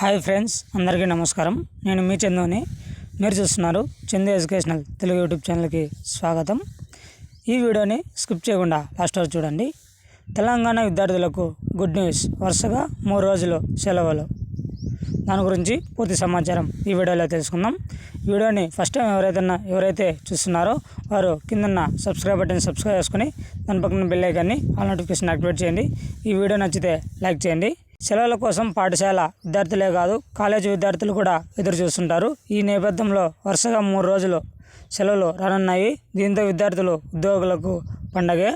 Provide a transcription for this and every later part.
Hi friends అందరికీ నమస్కారం. నేను మీ చందుని. మీరు చూస్తున్నారు చందు ఎడ్యుకేషనల్ తెలుగు యూట్యూబ్ ఛానల్కి స్వాగతం. ఈ వీడియోని స్కిప్ చేయకుండా లాస్ట్ వరకు చూడండి. తెలంగాణ విద్యార్థులకు గుడ్ న్యూస్. వరుసగా మూడు రోజులు సెలవులు. దాని గురించి పూర్తి సమాచారం ఈ వీడియోలో తెలుసుకుందాం. వీడియోని ఫస్ట్ టైం ఎవరైతే ఎవరైతే చూస్తున్నారో వారు కిందన్న సబ్స్క్రైబ్ బటన్ సబ్స్క్రైబ్ చేసుకుని దాని పక్కన బెల్ ఐకాన్ని ఆల్ నోటిఫికేషన్ యాక్టివేట్ చేయండి. ఈ వీడియో నచ్చితే లైక్ చేయండి. సెలవుల కోసం పాఠశాల విద్యార్థులే కాదు కాలేజీ విద్యార్థులు కూడా ఎదురు చూస్తుంటారు. ఈ నేపథ్యంలో వరుసగా మూడు రోజులు సెలవులు రానున్నాయి. దీంతో విద్యార్థులు ఉద్యోగులకు పండగే.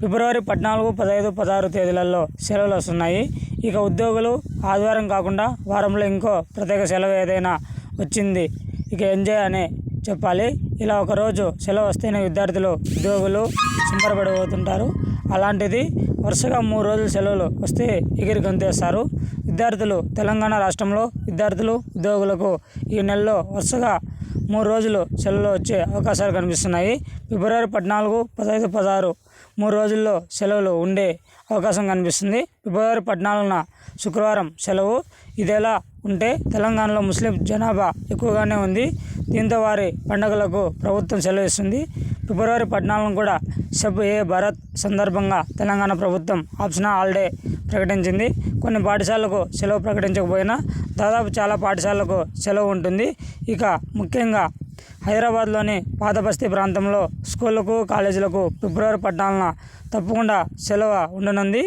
ఫిబ్రవరి పద్నాలుగు పదహైదు పదహారు తేదీలలో సెలవులు వస్తున్నాయి. ఇక ఉద్యోగులు ఆదివారం కాకుండా వారంలో ఇంకో ప్రత్యేక సెలవు ఏదైనా వచ్చింది ఇక ఎంజాయ్ అనే చెప్పాలి. ఇలా ఒకరోజు సెలవు వస్తేనే విద్యార్థులు ఉద్యోగులు సంబరపడిపోతుంటారు అలాంటిది వరుసగా మూడు రోజులు సెలవులు వస్తే ఎగిరి గంతేస్తారు. విద్యార్థులు తెలంగాణ రాష్ట్రంలో విద్యార్థులు ఉద్యోగులకు ఈ నెలలో వరుసగా మూడు రోజులు సెలవులు వచ్చే అవకాశాలు కనిపిస్తున్నాయి. ఫిబ్రవరి పద్నాలుగు పదహైదు పదహారు మూడు రోజుల్లో సెలవులు ఉండే అవకాశం కనిపిస్తుంది. ఫిబ్రవరి పద్నాలుగున శుక్రవారం సెలవు. ఇదేలా ఉంటే తెలంగాణలో ముస్లిం జనాభా ఎక్కువగానే ఉంది. దీంతో వారి పండుగలకు ప్రభుత్వం సెలవు ఇస్తుంది. ఫిబ్రవరి పద్నాలుగున కూడా సబ్ ఏ భారత్ సందర్భంగా తెలంగాణ ప్రభుత్వం ఆప్షనల్ హాలిడే ప్రకటించింది. కొన్ని పాఠశాలకు సెలవు ప్రకటించకపోయినా దాదాపు చాలా పాఠశాలకు సెలవు ఉంటుంది. ఇక ముఖ్యంగా హైదరాబాద్లోని పాతబస్తీ ప్రాంతంలో స్కూళ్ళకు కాలేజీలకు ఫిబ్రవరి పద్నాలుగున తప్పకుండా సెలవు ఉండనుంది.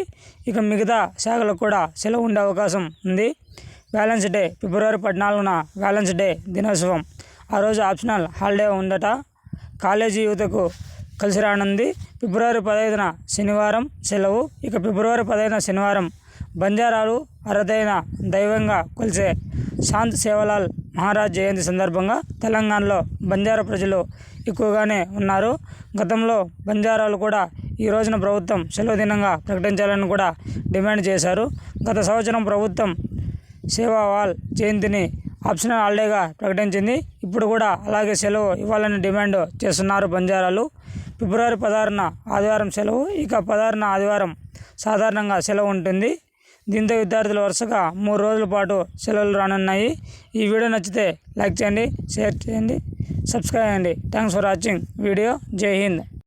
ఇక మిగతా శాఖలకు కూడా సెలవు ఉండే అవకాశం ఉంది. బ్యాలెన్స్ డే ఫిబ్రవరి పద్నాలుగున బ్యాలెన్స్ డే దినోత్సవం ఆ రోజు ఆప్షనల్ హాలిడే ఉందట. కాలేజీ యువతకు కలిసి రానుంది. ఫిబ్రవరి పదహైదున శనివారం సెలవు. ఇక ఫిబ్రవరి పదహైదున శనివారం బంజారాలు అరదైన దైవంగా కొలిసే శాంత్ సేవలాల్ మహారాజ్ జయంతి సందర్భంగా తెలంగాణలో బంజారా ప్రజలు ఎక్కువగానే ఉన్నారు. గతంలో బంజారాలు కూడా ఈ రోజున ప్రభుత్వం సెలవు దినంగా ప్రకటించాలని కూడా డిమాండ్ చేశారు. గత సంవత్సరం ప్రభుత్వం సేవావాల్ జయంతిని ఆప్షనల్ హాలిడేగా ప్రకటించింది. ఇప్పుడు కూడా అలాగే సెలవు ఇవ్వాలని డిమాండ్ చేస్తున్నారు బంజారాలు. ఫిబ్రవరి పదహారున ఆదివారం సెలవు. ఇక పదహారున ఆదివారం సాధారణంగా సెలవు ఉంటుంది. దీంతో విద్యార్థులు వరుసగా మూడు రోజుల పాటు సెలవులు రానున్నాయి. ఈ వీడియో నచ్చితే లైక్ చేయండి షేర్ చేయండి సబ్స్క్రైబ్ చేయండి. Thanks for watching. వీడియో జై హింద్.